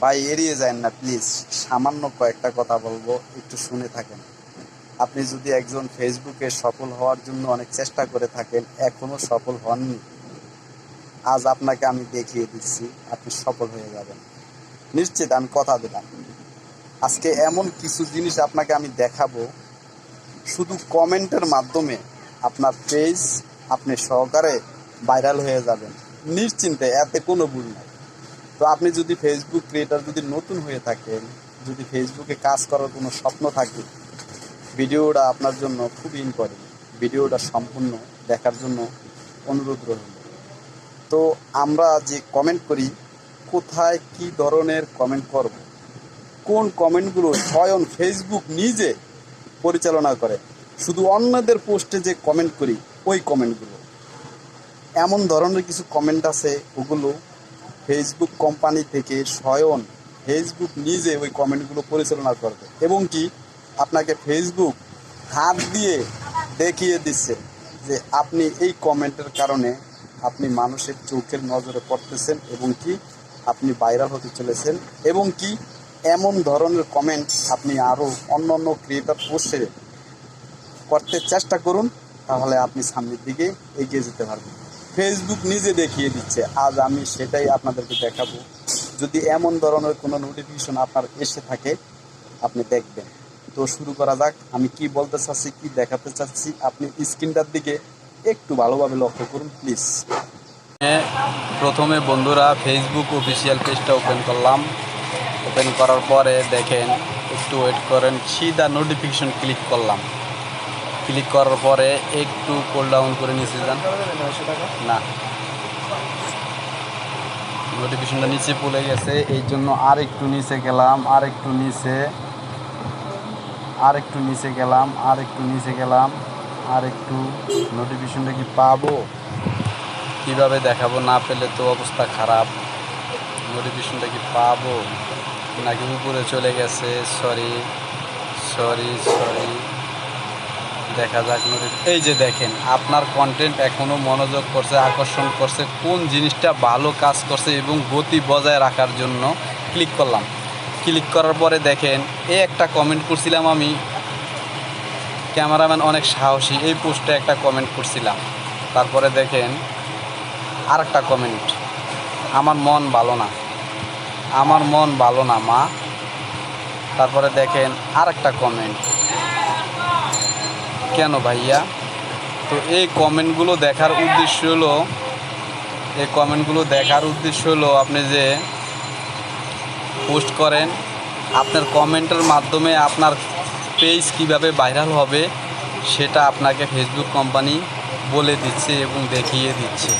ভাই, এড়িয়ে যায় না প্লিজ সামান্য কয়েকটা কথা বলব, একটু শুনে থাকেন। আপনি যদি একজন ফেসবুকে সফল হওয়ার জন্য অনেক চেষ্টা করে থাকেন, এখনও সফল হননি, আজ আপনাকে আমি দেখিয়ে দিচ্ছি, আপনি সফল হয়ে যাবেন। নিশ্চিত আমি কথা দিলাম। আজকে এমন কিছু জিনিস আপনাকে আমি দেখাবো, শুধু কমেন্টের মাধ্যমে আপনার পেজ আপনি সহকারে ভাইরাল হয়ে যাবেন। নিশ্চিন্তে, এতে কোনো ভুল নাই। তো আপনি যদি ফেসবুক ক্রিয়েটার যদি নতুন হয়ে থাকেন, যদি ফেসবুকে কাজ করার কোনো স্বপ্ন থাকে, ভিডিওটা আপনার জন্য খুব ইম্পর্টেন্ট ভিডিওটা সম্পূর্ণ দেখার জন্য অনুরোধ রইল। তো আমরা যে কমেন্ট করি, কোথায় কি ধরনের কমেন্ট করব? কোন কমেন্টগুলো স্বয়ং ফেসবুক নিজে পরিচালনা করে? শুধু অন্যদের পোস্টে যে কমেন্ট করি, ওই কমেন্টগুলো এমন ধরনের কিছু কমেন্ট আছে, ওগুলো ফেসবুক কোম্পানি থেকে স্বয়ং ফেসবুক নিজে ওই কমেন্টগুলো পরিচালনা করবে। এবং কি, আপনাকে ফেসবুক হাত দিয়ে দেখিয়ে দিচ্ছে যে আপনি এই কমেন্টের কারণে আপনি মানুষের চোখের নজরে পড়তেছেন এবং কি, আপনি ভাইরাল হতে চলেছেন। এবং কি, এমন ধরনের কমেন্ট আপনি আরও অন্য অন্য ক্রিয়েটার পোস্টে করতে চেষ্টা করুন, তাহলে আপনি সামনের দিকে এগিয়ে যেতে পারবেন। ফেসবুক নিজে দেখিয়ে দিচ্ছে, আজ আমি সেটাই আপনাদেরকে দেখাবো। যদি এমন ধরনের কোনো নোটিফিকেশন আপনার এসে থাকে, আপনি দেখবেন। তো শুরু করা যাক, আমি কি বলতে চাচ্ছি, কি দেখাতে চাচ্ছি, আপনি স্ক্রিনটার দিকে একটু ভালোভাবে লক্ষ্য করুন প্লিজ হ্যাঁ প্রথমে বন্ধুরা ফেসবুক অফিসিয়াল পেজটা ওপেন করলাম। ওপেন করার পরে দেখেন, একটু ওয়েট করেন, সিধা নোটিফিকেশন ক্লিক করলাম। ক্লিক করার পরে একটু কোল ডাউন করে নিচে যান। না। নোটিফিকেশনটা নিচে পড়ে গেছে, এই জন্য আর একটু নিচে গেলাম আর একটু নিচে আর একটু নিচে গেলাম আর একটু নিচে গেলাম আর একটু নোটিফিকেশনটা কি পাবো? কীভাবে দেখাবো না পেলে তো অবস্থা খারাপ। নোটিফিকেশনটা কি পাবো? নাকি উপরে চলে গেছে? সরি সরি সরি দেখা যাক। এই যে দেখেন, আপনার কন্টেন্ট এখনও মনোযোগ করছে, আকর্ষণ করছে, কোন জিনিসটা ভালো কাজ করছে এবং গতি বজায় রাখার জন্য ক্লিক করলাম। ক্লিক করার পরে দেখেন, এই একটা কমেন্ট করছিলাম আমি। ক্যামেরাম্যান অনেক সাহসী, এই পোস্টে একটা কমেন্ট করছিলাম। তারপরে দেখেন আর একটা কমেন্ট আমার মন ভালো না, আমার মন ভালো না মা। তারপরে দেখেন আর একটা কমেন্ট কেন ভাইয়া? তো এই কমেন্টগুলো দেখার উদ্দেশ্য হলো, এই কমেন্টগুলো দেখার উদ্দেশ্য হলো আপনি যে পোস্ট করেন, আপনার কমেন্টের মাধ্যমে আপনার পেজ কীভাবে ভাইরাল হবে সেটা আপনাকে ফেসবুক কোম্পানি বলে দিচ্ছে এবং দেখিয়ে দিচ্ছে।